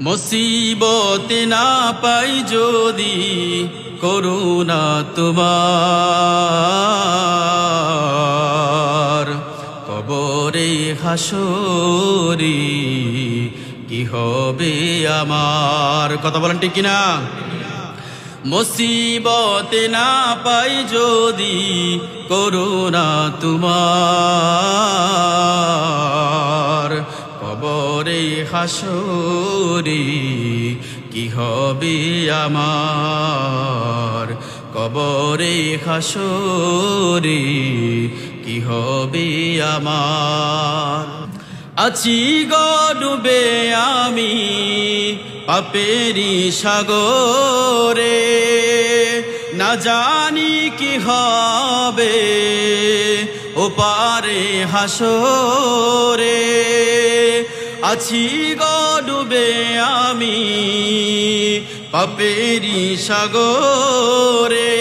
মুসিবতে না পাই যদি করুণা তোমার। কবরে হাসরি, কি হবে আমার? কথা বলেন ঠিক কিনা? মুসিবতে না পাই যদি করুণা তোমার। হাসরি, কি হবে আমার? কবরে হাসরি, কি হবে আমার? আছি গডুবে আমি পাপেরি সাগরে, না জানি কি হবে ও পারে হাসরে। আছি গডুবে আমি পাপেরি সাগরে।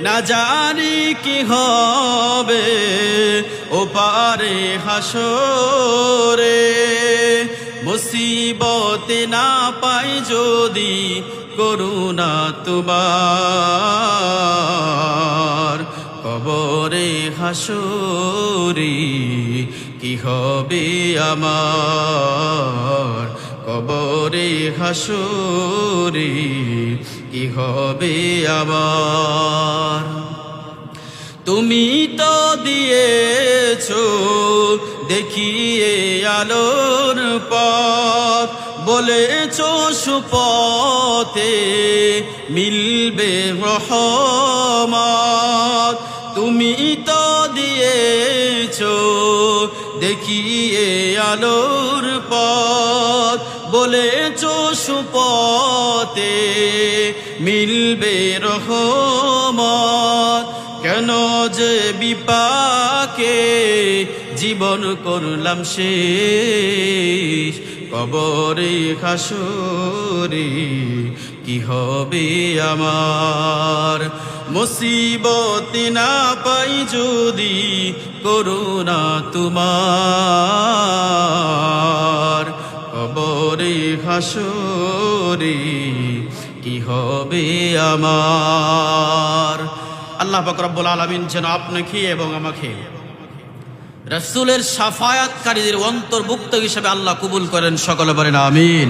না জানি কি হবে ও পারে হাসরে। মুসিবতে না পাই যদি করুণা তোমার। কবরে হাসরি, কি হবে আমার? কবরে হাসরি, কি হবে আমার? তুমি তো দিয়েছ দেখিয়ে আলোর পথ, বলেছ সুপথে মিলবে রহমত। তুমি তো দিয়েছ দেখিয়ে আলোর পথ। বলেছ সুপথে মিলবে রহমত। কেন যে বিপাকে জীবন করলাম শেষ। কবরে খাসরে কি হবে আমার? মুসিবত না পাই যদি করুণা তোমার। কবরে হাসরে কি হবে আমার? আল্লাহ বকরব্বুল আলমিন যেন আপনাকে এবং আমাকে রসুলের সাফায়াতকারীদের অন্তর্ভুক্ত হিসেবে আল্লাহ কবুল করেন, সকলে বলেন আমিন।